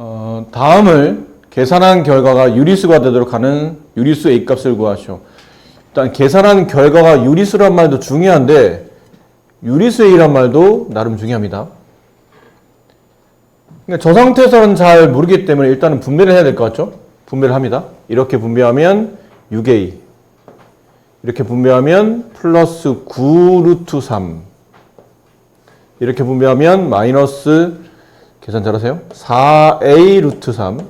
어, 다음을 계산한 결과가 유리수가 되도록 하는 유리수 A 값을 구하시오. 일단 계산한 결과가 유리수란 말도 중요한데 유리수 A란 말도 나름 중요합니다. 그러니까 저 상태에서는 잘 모르기 때문에 일단은 분배를 해야 될 것 같죠? 분배를 합니다. 이렇게 분배하면 6A 이렇게 분배하면 플러스 9 루트 3 이렇게 분배하면 마이너스 계산 잘하세요? 4A 루트 3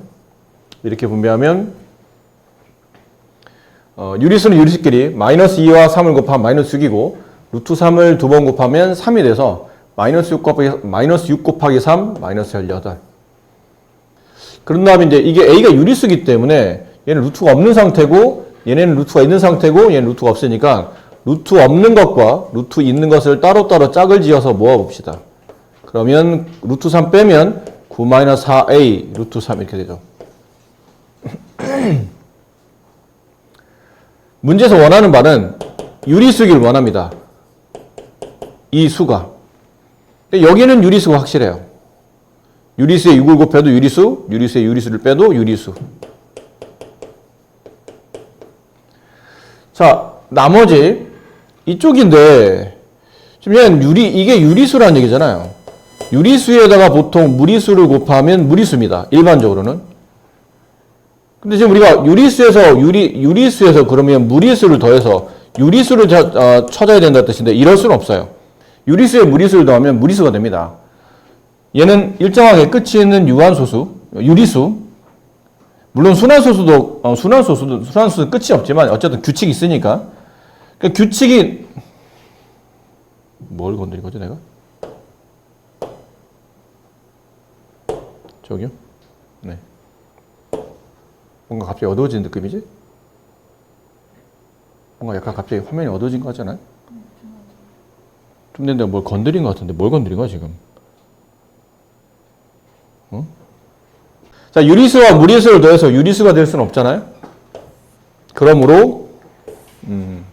이렇게 분배하면 어, 유리수는 유리수끼리 마이너스 2와 3을 곱하면 마이너스 6이고 루트 3을 두 번 곱하면 3이 돼서 마이너스 6 곱하기, 마이너스 6 곱하기 3 마이너스 18 그런 다음에 이제 이게 A가 유리수기 때문에 얘는 루트가 없는 상태고 얘네는 루트가 있는 상태고 얘는 루트가 없으니까 루트 없는 것과 루트 있는 것을 따로따로 짝을 지어서 모아봅시다. 그러면 루트 3 빼면 9-4a 루트 3 이렇게 되죠. 문제에서 원하는 바는 유리수길 원합니다. 이 수가. 여기는 유리수가 확실해요. 유리수에 6을 곱해도 유리수, 유리수에 유리수를 빼도 유리수. 자, 나머지 이쪽인데 지금 얘는 유리 이게 유리수라는 얘기잖아요. 유리수에다가 보통 무리수를 곱하면 무리수입니다. 일반적으로는. 근데 지금 우리가 유리수에서 유리 유리수에서 그러면 무리수를 더해서 유리수를 자- 어, 찾아야 된다는 뜻인데 이럴 수는 없어요. 유리수에 무리수를 더하면 무리수가 됩니다. 얘는 일정하게 끝이 있는 유한소수, 유리수. 물론 순환소수도 어, 순환소수도 순환소수 끝이 없지만 어쨌든 규칙이 있으니까 그 규칙이 뭘 건드린 거죠 내가? 저기요? 네. 뭔가 갑자기 어두워진 느낌이지? 뭔가 약간 갑자기 화면이 어두워진 거 같잖아요? 좀 내가 뭘 건드린 것 같은데 뭘 건드린 거야 지금? 어? 자 유리수와 무리수를 더해서 유리수가 될 수는 없잖아요? 그러므로 음,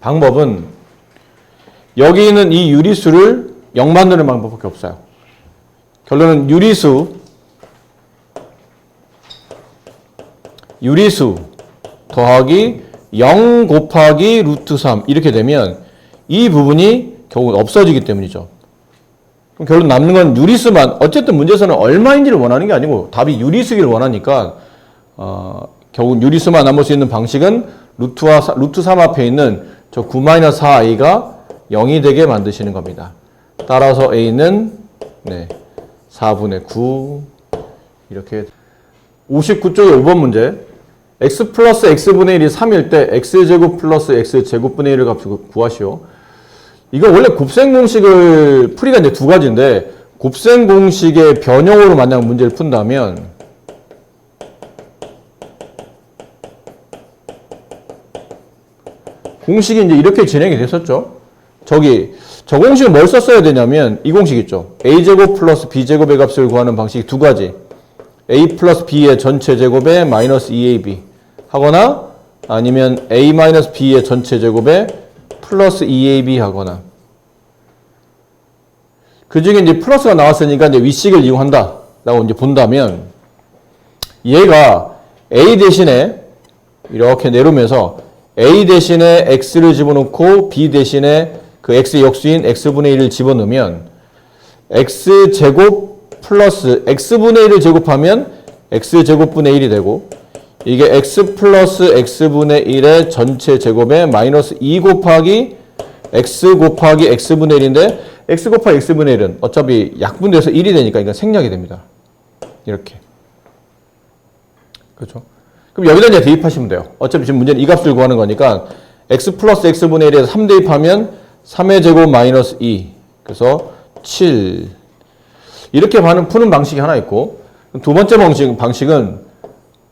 방법은 여기 있는 이 유리수를 0 만드는 방법밖에 없어요. 결론은 유리수 유리수 더하기 0 곱하기 루트 3 이렇게 되면 이 부분이 결국 없어지기 때문이죠. 그럼 결론 남는 건 유리수만 어쨌든 문제에서는 얼마인지를 원하는 게 아니고 답이 유리수기를 원하니까 어, 결국 유리수만 남을 수 있는 방식은 루트와 사- 루트 3 앞에 있는 저 9-4i가 0이 되게 만드시는 겁니다. 따라서 a는 네, 4분의 9 이렇게 59쪽의 5번 문제 x 플러스 x분의 1이 3일 때 x제곱 플러스 x제곱분의 1을 값을 구하시오. 이거 원래 곱셈 공식을 풀이가 이제 두 가지인데 곱셈 공식의 변형으로 만약 문제를 푼다면 공식이 이제 이렇게 진행이 됐었죠. 저기 저 공식은 뭘 썼어야 되냐면 이 공식 있죠. a제곱 플러스 b제곱의 값을 구하는 방식이 두 가지. a 플러스 b의 전체 제곱에 마이너스 2ab 하거나 아니면 a 마이너스 b의 전체 제곱에 플러스 2ab 하거나 그 중에 이제 플러스가 나왔으니까 이제 위식을 이용한다 라고 이제 본다면 얘가 a 대신에 이렇게 내려오면서 a 대신에 x를 집어넣고 b 대신에 그 x의 역수인 x분의 1을 집어넣으면 x제곱 플러스 x분의 1을 제곱하면 x제곱분의 1이 되고 이게 x 플러스 x분의 1의 전체 제곱에 마이너스 2 곱하기 x 곱하기 x분의 1인데 x 곱하기 x분의 1은 어차피 약분돼서 1이 되니까 이건 생략이 됩니다. 이렇게. 그렇죠? 그럼 여기다 이제 대입하시면 돼요. 어차피 지금 문제는 이 값을 구하는 거니까 x 플러스 x분의 1에서 3 대입하면 3의 제곱 마이너스 2 그래서 7 이렇게 푸는 방식이 하나 있고 두 번째 방식, 방식은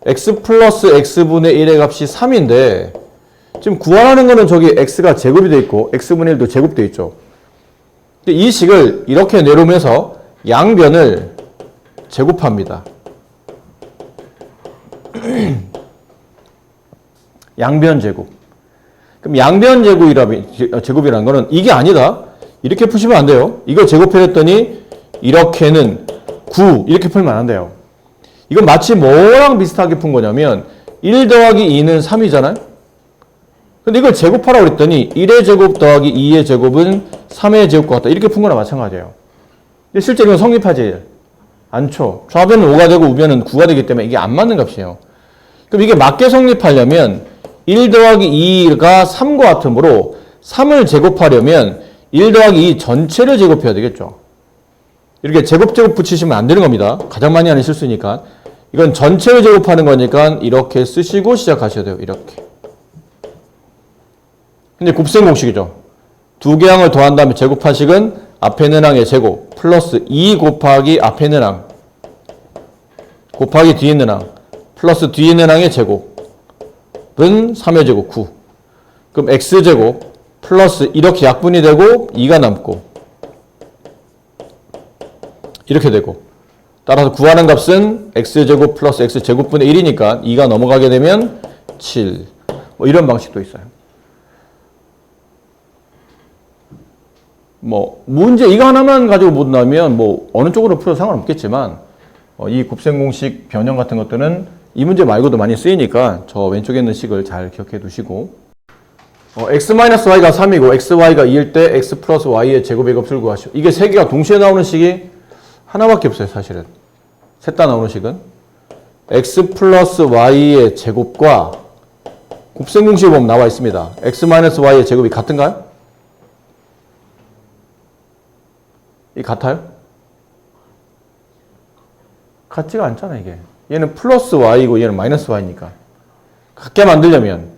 x 플러스 x분의 1의 값이 3인데 지금 구하라는 거는 저기 x가 제곱이 돼 있고 x분의 1도 제곱돼 있죠. 이 식을 이렇게 내려오면서 양변을 제곱합니다. 양변 제곱. 그럼 양변 제곱이라 제곱이라는 거는 이게 아니다. 이렇게 푸시면 안 돼요. 이걸 제곱해냈더니 이렇게는 9 이렇게 풀면 안 돼요. 이건 마치 뭐랑 비슷하게 푼 거냐면 1 더하기 2는 3이잖아요. 근데 이걸 제곱하라고 그랬더니 1의 제곱 더하기 2의 제곱은 3의 제곱과 같다. 이렇게 푼 거나 마찬가지예요. 근데 실제 이건 성립하지 않죠. 좌변은 5가 되고 우변은 9가 되기 때문에 이게 안 맞는 값이에요. 그럼 이게 맞게 성립하려면 1 더하기 2가 3과 같으므로 3을 제곱하려면 1 더하기 2 전체를 제곱해야 되겠죠. 이렇게 제곱 제곱 붙이시면 안 되는 겁니다. 가장 많이 하는 실수니까. 이건 전체를 제곱하는 거니까 이렇게 쓰시고 시작하셔야 돼요. 이렇게. 근데 곱셈 공식이죠. 두 개 항을 더한 다음에 제곱하식은 앞에 있는 항의 제곱 플러스 2 곱하기 앞에 있는 항 곱하기 뒤에 있는 항 플러스 뒤에 있는 항의 제곱 은 3의 제곱 9. 그럼 x제곱 플러스 이렇게 약분이 되고 2가 남고 이렇게 되고 따라서 구하는 값은 x제곱 플러스 x제곱분의 1이니까 2가 넘어가게 되면 7. 뭐 이런 방식도 있어요. 뭐 문제 이거 하나만 가지고 못 나면 뭐 어느 쪽으로 풀어도 상관없겠지만 어, 이 곱셈 공식 변형 같은 것들은 이 문제 말고도 많이 쓰이니까 저 왼쪽에 있는 식을 잘 기억해 두시고 어, x-y가 3이고 xy가 2일 때 x 플러스 y의 제곱의 값을 구하시오. 이게 세 개가 동시에 나오는 식이 하나밖에 없어요, 사실은. 셋 다 나오는 식은 x 플러스 y의 제곱과 곱셈 공식에 보면 나와 있습니다. x 마이너스 y의 제곱이 같은가요? 이 같아요? 같지가 않잖아, 이게. 얘는 플러스 y고 얘는 마이너스 y니까. 같게 만들려면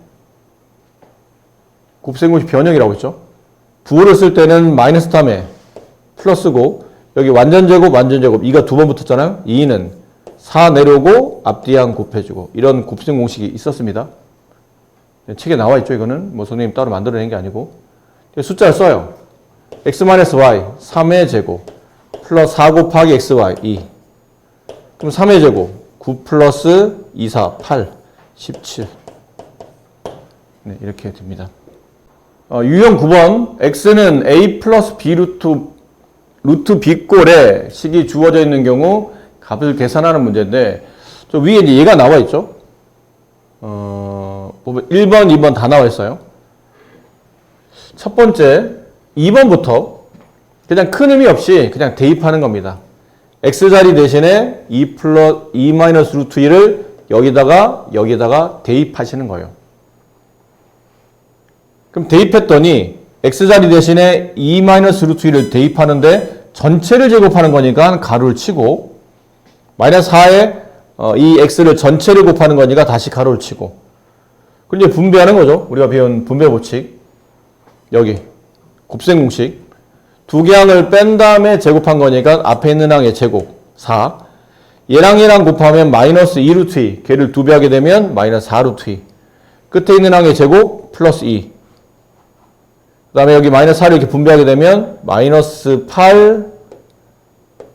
곱셈공식 변형이라고 했죠. 부호를 쓸 때는 마이너스 다음에 플러스고 여기 완전제곱 완전제곱 2가 두 번 붙었잖아요. 2는 4 내려오고 앞뒤양 곱해주고 이런 곱셈공식이 있었습니다. 책에 나와 있죠. 이거는 뭐 선생님 따로 만들어낸 게 아니고 숫자를 써요. x-y 3의 제곱 플러스 4 곱하기 xy 2 그럼 3의 제곱 9 플러스 2, 4, 8 17 네, 이렇게 됩니다. 어, 유형 9번 x는 a 플러스 b 루트 루트 b꼴에 식이 주어져 있는 경우 값을 계산하는 문제인데 저 위에 이제 얘가 나와 있죠. 어, 보면 1번, 2번 다 나와 있어요. 첫 번째 2번부터 그냥 큰 의미 없이 그냥 대입하는 겁니다. X자리 대신에 2 플러 2 마이너스 루트 2를 여기다가 여기다가 대입하시는 거예요. 그럼 대입했더니 x자리 대신에 2 마이너스 루트 2를 대입하는데 전체를 제곱하는 거니까 가로를 치고 마이너스 4에 어, 이 x를 전체를 곱하는 거니까 다시 가로를 치고 그리고 분배하는 거죠. 우리가 배운 분배 법칙 여기 곱셈 공식 두 개 항을 뺀 다음에 제곱한 거니까 앞에 있는 항의 제곱 4 얘랑 얘랑 곱하면 마이너스 2 루트 2 걔를 두 배 하게 되면 마이너스 4 루트 2 끝에 있는 항의 제곱 플러스 2 그 다음에 여기 마이너스 4를 이렇게 분배하게 되면 마이너스 8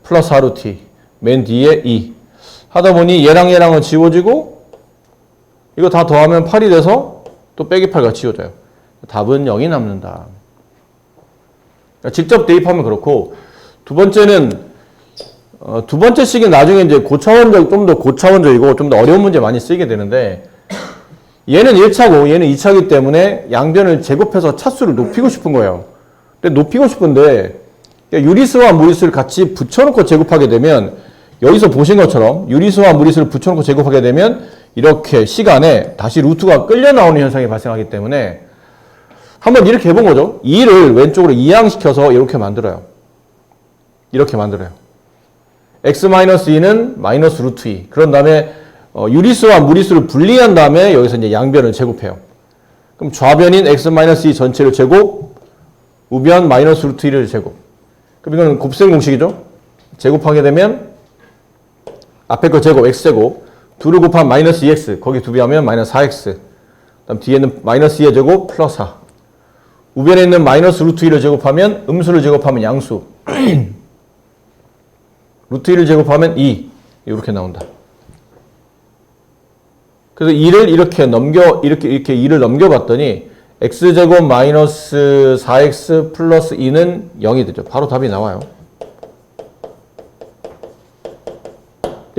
플러스 4 루트 2 맨 뒤에 2 하다 보니 얘랑 얘랑은 지워지고 이거 다 더하면 8이 돼서 또 빼기 8가 지워져요. 답은 0이 남는다 그러니까 직접 대입하면 그렇고 두 번째는 어, 두 번째 식이 나중에 이제 고차원적 좀 더 고차원적이고 좀 더 어려운 문제 많이 쓰이게 되는데 얘는 1차고 얘는 2차기 때문에 양변을 제곱해서 차수를 높이고 싶은 거예요. 근데 높이고 싶은데 유리수와 무리수를 같이 붙여놓고 제곱하게 되면 여기서 보신 것처럼 유리수와 무리수를 붙여놓고 제곱하게 되면 이렇게 시간에 다시 루트가 끌려 나오는 현상이 발생하기 때문에 한번 이렇게 해본 거죠. 2를 왼쪽으로 이항시켜서 이렇게 만들어요. 이렇게 만들어요. x-2는 마이너스 루트 2. 그런 다음에 어, 유리수와 무리수를 분리한 다음에 여기서 이제 양변을 제곱해요. 그럼 좌변인 x-2 전체를 제곱, 우변 마이너스 루트 1을 제곱. 그럼 이거는 곱셈 공식이죠. 제곱하게 되면 앞에 거 제곱, x제곱. 2를 곱하면 마이너스 2x. 거기 두배 하면 마이너스 4x. 그 다음 뒤에는 마이너스 2의 제곱 플러스 4. 우변에 있는 마이너스 루트 2를 제곱하면 음수를 제곱하면 양수. 루트 1을 제곱하면 2. 이렇게 나온다. 그래서 2를 이렇게 넘겨, 이렇게, 이렇게 2를 넘겨봤더니 x제곱 마이너스 4x 플러스 2는 0이 되죠. 바로 답이 나와요.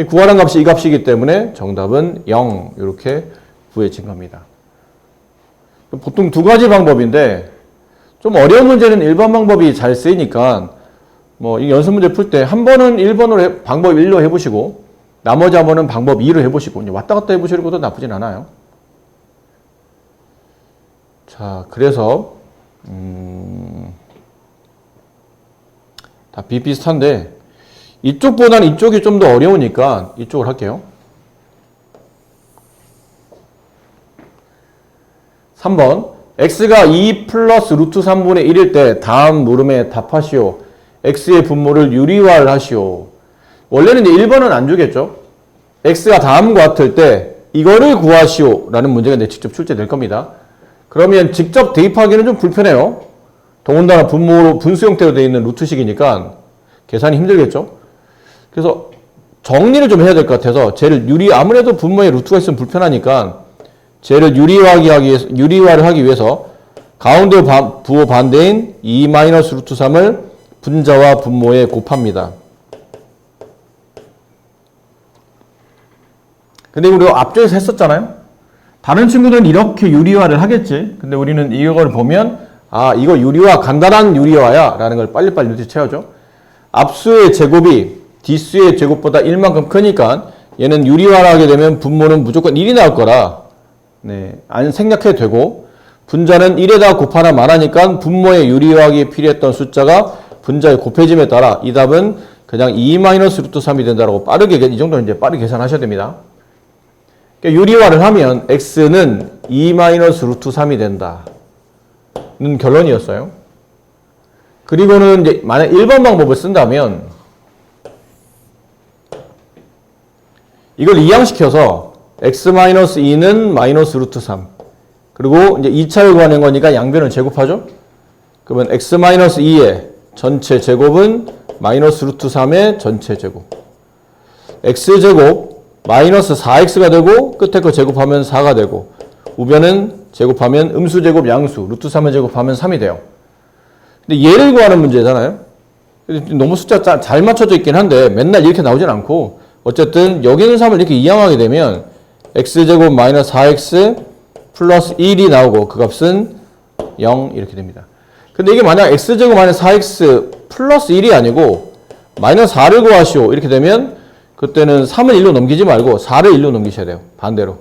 구하는 값이 이 값이기 때문에 정답은 0 이렇게 구해진 겁니다. 보통 두 가지 방법인데 좀 어려운 문제는 일반 방법이 잘 쓰이니까 뭐이 연습 문제 풀 때 한 번은 1번으로 해, 방법 1로 해보시고 나머지 한 번은 방법 2로 해보시고 왔다 갔다 해보시는 것도 나쁘진 않아요. 자, 그래서 음, 다 비슷비슷한데 이쪽보다는 이쪽이 좀 더 어려우니까 이쪽을 할게요. 3번 x가 2 플러스 루트 3분의 1일 때 다음 물음에 답하시오. x의 분모를 유리화를 하시오. 원래는 이제 1번은 안 주겠죠. x가 다음과 같을 때 이거를 구하시오 라는 문제가 이제 직접 출제될 겁니다. 그러면 직접 대입하기는 좀 불편해요. 더군다나 분모로 분수 형태로 되어 있는 루트식이니까 계산이 힘들겠죠. 그래서 정리를 좀 해야 될 것 같아서 쟤를 유리 아무래도 분모에 루트가 있으면 불편하니까 쟤를 유리화하기 하기 위해서, 유리화를 하기 위해서 가운데 바- 부호 반대인 2 마이너스 루트 3을 분자와 분모에 곱합니다. 근데 우리 앞쪽에서 했었잖아요. 다른 친구들은 이렇게 유리화를 하겠지. 근데 우리는 이걸 보면 아 이거 유리화 간단한 유리화야 라는 걸 빨리빨리 눈치채야죠. 앞수의 제곱이 뒷수의 제곱보다 1만큼 크니까 얘는 유리화를 하게 되면 분모는 무조건 1이 나올 거라 네, 안 생략해도 되고 분자는 1에다 곱하나 말하니까 분모의 유리화하기에 필요했던 숫자가 분자의 곱해짐에 따라 이 답은 그냥 2 마이너스 루트 3이 된다라고 빠르게 이 정도는 이제 빠르게 계산하셔야 됩니다. 그러니까 유리화를 하면 x는 2 마이너스 루트 3이 된다는 결론이었어요. 그리고는 이제 만약 1번 방법을 쓴다면 이걸 이항시켜서 x-2는 마이너스 루트 3 그리고 이제 2차를 구하는 거니까 양변을 제곱하죠. 그러면 x-2의 전체 제곱은 마이너스 루트 3의 전체 제곱 x제곱 마이너스 4x가 되고 끝에 거 제곱하면 4가 되고 우변은 제곱하면 음수 제곱 양수 루트 3을 제곱하면 3이 돼요. 근데 얘를 구하는 문제잖아요. 너무 숫자 짜- 잘 맞춰져 있긴 한데 맨날 이렇게 나오진 않고 어쨌든 여기 있는 3을 이렇게 이항하게 되면 x제곱 마이너스 4x 플러스 1이 나오고 그 값은 0 이렇게 됩니다. 근데 이게 만약 x제곱 마이너스 4x 플러스 1이 아니고 마이너스 4를 구하시오 이렇게 되면 그때는 3을 1로 넘기지 말고 4를 1로 넘기셔야 돼요. 반대로.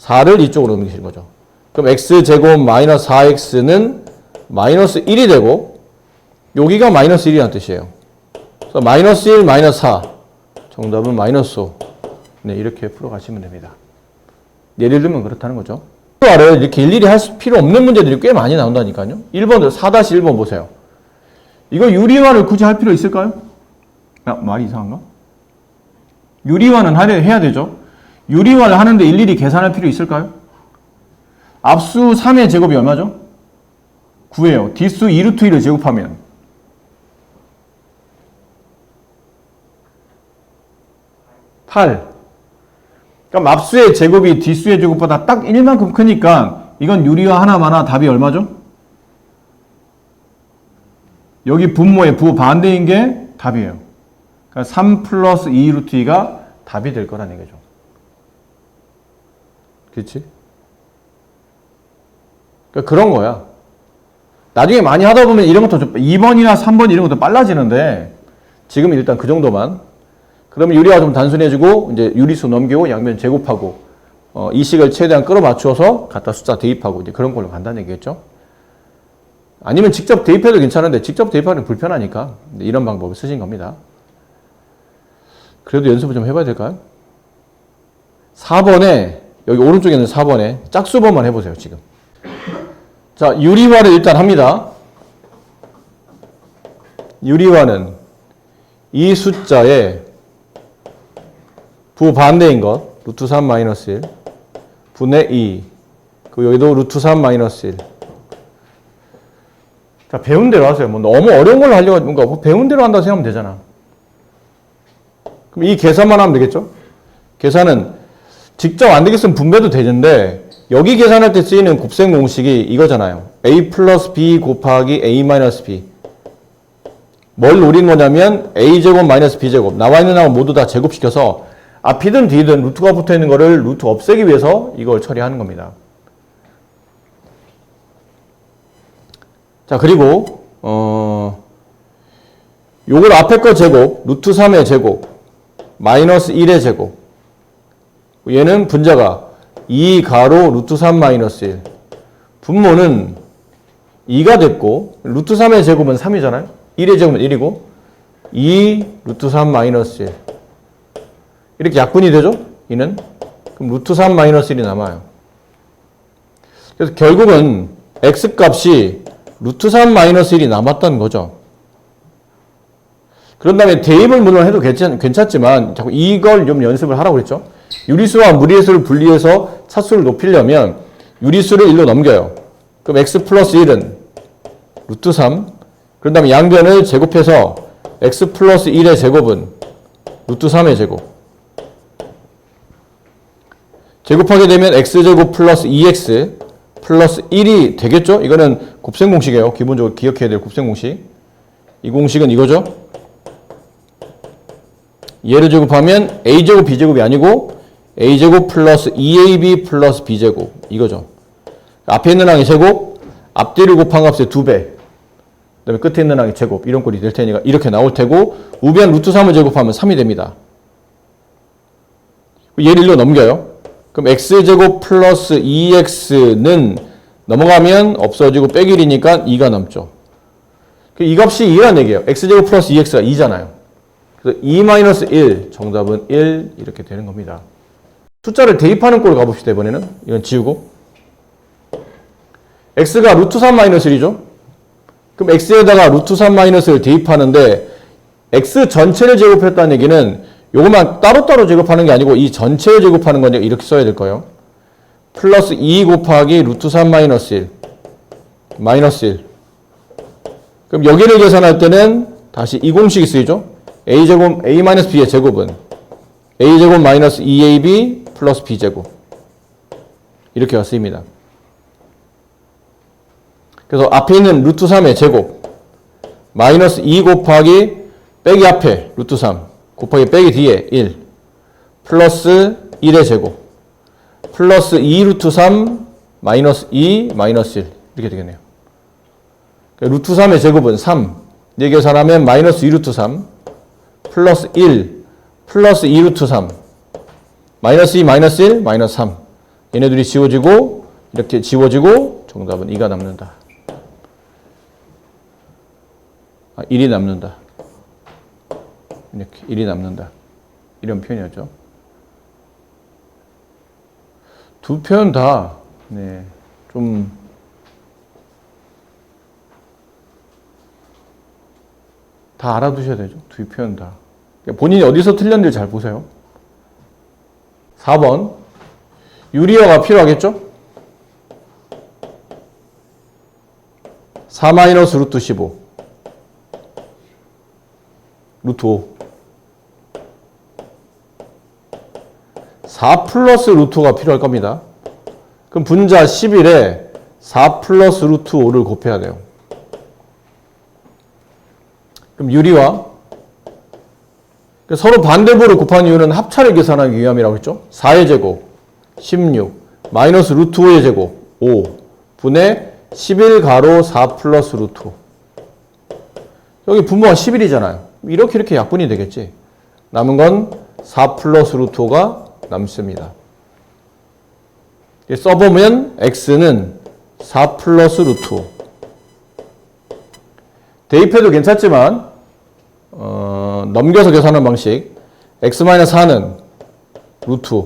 4를 이쪽으로 넘기시는 거죠. 그럼 x제곱 마이너스 4x는 마이너스 1이 되고 여기가 마이너스 1이라는 뜻이에요. 그래서 마이너스 1, 마이너스 4. 정답은 마이너스 5. 네, 이렇게 풀어가시면 됩니다. 예를 들면 그렇다는 거죠. 를 이렇게 일일이 할 수- 필요 없는 문제들이 꽤 많이 나온다니까요. 1번, 4-1번 보세요. 이거 유리화를 굳이 할 필요 있을까요? 야, 말이 이상한가? 유리화는 하려, 해야 되죠. 유리화를 하는데 일일이 계산할 필요 있을까요? 앞수 3의 제곱이 얼마죠? 9예요. 뒷수 2루트 1을 제곱하면 팔. 그럼 앞수의 제곱이 뒷수의 제곱보다 딱 1만큼 크니까 이건 유리화 하나마나 답이 얼마죠? 여기 분모의 부 반대인 게 답이에요. 그러니까 3 플러스 2 루트 2가 답이 될 거라는 얘기죠. 그렇지? 그러니까 그런 거야. 나중에 많이 하다 보면 이런 것도 좀 2번이나 3번 이런 것도 빨라지는데 지금은 일단 그 정도만. 그러면 유리화 좀 단순해지고 이제 유리수 넘기고 양면 제곱하고 어, 이 식을 최대한 끌어맞추어서 갖다 숫자 대입하고 이제 그런 걸로 간다는 얘기겠죠. 아니면 직접 대입해도 괜찮은데 직접 대입하는 게 불편하니까 이런 방법을 쓰신 겁니다. 그래도 연습을 좀 해봐야 될까요? 4번에 여기 오른쪽에 있는 4번에 짝수번만 해보세요 지금. 자 유리화를 일단 합니다. 유리화는 이 숫자의 부반대인 것 루트 3 마이너스 1 분의 2 그리고 여기도 루트 3 마이너스 1 자, 배운 대로 하세요. 뭐 너무 어려운 걸로 하려고 뭔가 뭐 배운 대로 한다 생각하면 되잖아. 그럼 이 계산만 하면 되겠죠? 계산은 직접 안 되겠으면 분배도 되는데 여기 계산할 때 쓰이는 곱셈 공식이 이거잖아요. a 플러스 b 곱하기 a 마이너스 b 뭘 노린 거냐면 a제곱 마이너스 b제곱 나와 있는 항을 모두 다 제곱시켜서 앞이든 뒤든 루트가 붙어 있는 거를 루트 없애기 위해서 이걸 처리하는 겁니다. 자 그리고 어 요걸 앞에 거 제곱 루트 3의 제곱 마이너스 1의 제곱. 얘는 분자가 2 가로 루트 3 마이너스 1 분모는 2가 됐고 루트 3의 제곱은 3이잖아요. 1의 제곱은 1이고 2 루트 3 마이너스 1 이렇게 약분이 되죠 이는 그럼 루트 3 마이너스 1이 남아요 그래서 결국은 x 값이 루트 3 마이너스 1이 남았다는 거죠 그런 다음에 대입을 물론 해도 괜찮, 괜찮 지만 자꾸 이걸 좀 연습을 하라고 그랬죠. 유리수와 무리수를 분리해서 차수를 높이려면 유리수를 1로 넘겨요. 그럼 x 플러스 1은 루트 3. 그런 다음에 양변을 제곱해서 x 플러스 1의 제곱은 루트 3의 제곱. 제곱하게 되면 x제곱 플러스 2x 플러스 1이 되겠죠? 이거는 곱셈 공식이에요. 기본적으로 기억해야 될 곱셈 공식. 이 공식은 이거죠. 얘를 제곱하면 a제곱 b제곱이 아니고 a제곱 플러스 2ab 플러스 b제곱 이거죠. 앞에 있는 항의 제곱, 앞뒤를 곱한 값의 2배, 그 다음에 끝에 있는 항의 제곱 이런 꼴이 될 테니까 이렇게 나올 테고 우변 루트 3을 제곱하면 3이 됩니다. 얘를 1로 넘겨요. 그럼 x제곱 플러스 2x는 넘어가면 없어지고 빼기 1이니까 2가 넘죠. 이 값이 2라는 얘기예요. x제곱 플러스 2x가 2잖아요. 그래서 2-1 정답은 1 이렇게 되는 겁니다. 숫자를 대입하는 꼴로 가봅시다 이번에는 이건 지우고 x가 루트 3-1이죠. 그럼 x에다가 루트 3-을 대입하는데 x 전체를 제곱했다는 얘기는 요것만 따로따로 제곱하는 게 아니고 이 전체를 제곱하는 거니까 이렇게 써야 될 거예요. 플러스 2 곱하기 루트 3-1 마이너스 1 그럼 여기를 계산할 때는 다시 이 공식이 쓰이죠. a제곱 a-b의 제곱은 a제곱 마이너스 2ab 플러스 b제곱 이렇게 쓰입니다. 그래서 앞에 있는 루트 3의 제곱 마이너스 2 곱하기 빼기 앞에 루트 3 곱하기 빼기 뒤에 1 플러스 1의 제곱. 플러스 2 루트 3 마이너스 2 마이너스 1 이렇게 되겠네요. 그러니까 루트 3의 제곱은 3 4 계산하면 마이너스 2 루트 3 플러스 1 플러스 2 루트 3 마이너스 2 마이너스 1 마이너스 3 얘네들이 지워지고 이렇게 지워지고 정답은 2가 남는다. 아, 1이 남는다. 이렇게 1이 남는다. 이런 표현이었죠. 두 표현 다, 네, 좀, 다 알아두셔야 되죠. 두 표현 다. 본인이 어디서 틀렸는지 잘 보세요. 4번. 유리어가 필요하겠죠? 4 마이너스 루트 15. 루트 5. 4 플러스 루트 가 필요할 겁니다. 그럼 분자 11에 4 플러스 루트 5를 곱해야 돼요. 그럼 유리와 그러니까 서로 반대부를 곱한 이유는 합차를 계산하기 위함이라고 했죠. 4의 제곱 16 마이너스 루트 5의 제곱 5 분의 11 가로 4 플러스 루트 5 여기 분모가 11이잖아요. 이렇게 이렇게 약분이 되겠지. 남은 건 4 플러스 루트 5가 남습니다. 써보면 x는 4 플러스 루트 5 대입해도 괜찮지만 어, 넘겨서 계산하는 방식. X-4는 루트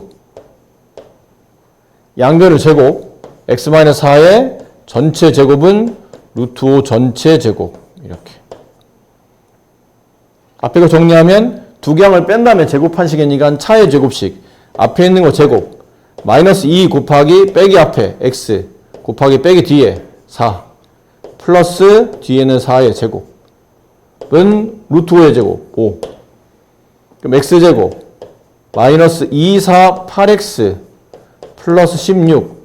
양변을 제곱 x-4의 전체 제곱은 루트 5 전체 제곱. 이렇게 앞에 거 정리하면 두 개항을 뺀 다음에 제곱한식이니까 차의 제곱식 앞에 있는 거 제곱 마이너스 2 곱하기 빼기 앞에 x 곱하기 빼기 뒤에 4 플러스 뒤에는 4의 제곱 은 루트 5의 제곱 5 그럼 x제곱 마이너스 2, 4, 8x 플러스 16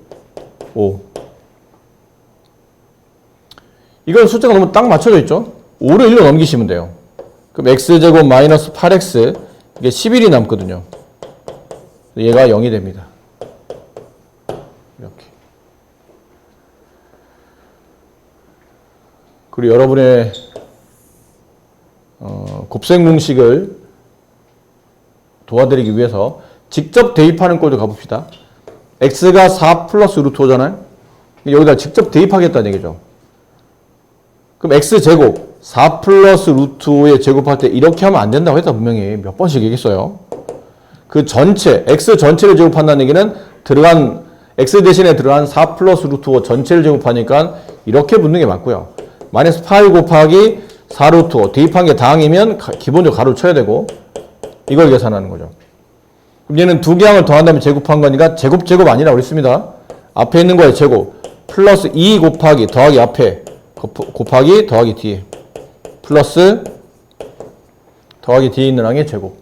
5 이건 숫자가 너무 딱 맞춰져 있죠? 5를 1로 넘기시면 돼요. 그럼 x제곱 마이너스 8x 이게 11이 남거든요. 얘가 0이 됩니다. 이렇게. 그리고 여러분의 어, 곱셈 공식을 도와드리기 위해서 직접 대입하는 꼴도 가봅시다. x가 4 플러스 루트 5잖아요. 여기다 직접 대입하겠다는 얘기죠. 그럼 x제곱 4 플러스 루트 5에 제곱할 때 이렇게 하면 안 된다고 했다 분명히 몇 번씩 얘기했어요. 그 전체 x 전체를 제곱한다는 얘기는 들어간 x 대신에 들어간 4 플러스 루트 5 전체를 제곱하니까 이렇게 붙는 게 맞고요. 마이너스 8 곱하기 4 루트 5 대입한 게 당이면 가- 기본적으로 가로 쳐야 되고 이걸 계산하는 거죠. 그럼 얘는 두 개 항을 더한다면 제곱한 거니까 제곱 제곱 아니라고 그랬습니다. 앞에 있는 거에 제곱 플러스 2 곱하기 더하기 앞에 곱- 곱하기 더하기 뒤에 플러스 더하기 뒤에 있는 항의 제곱.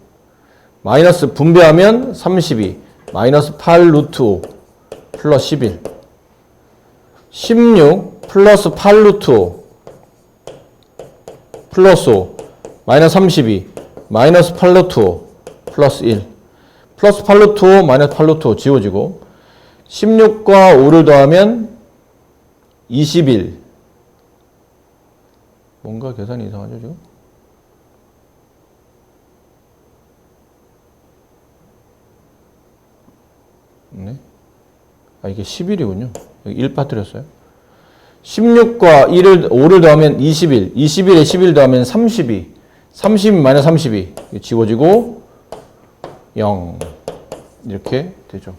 마이너스 분배하면 32 마이너스 8 루트 5 플러스 11 16 플러스 8 루트 5 플러스 5 마이너스 32 마이너스 8 루트 5 플러스 1 플러스 8 루트 5 마이너스 8 루트 5 지워지고 16과 5를 더하면 21 뭔가 계산이 이상하죠 지금? 네. 아 이게 11이군요. 여기 1 빠뜨렸어요. 16과 1을 5를 더하면 21, 21에 11 더하면 32, 30 마이너스 32 이거 지워지고 0 이렇게 되죠.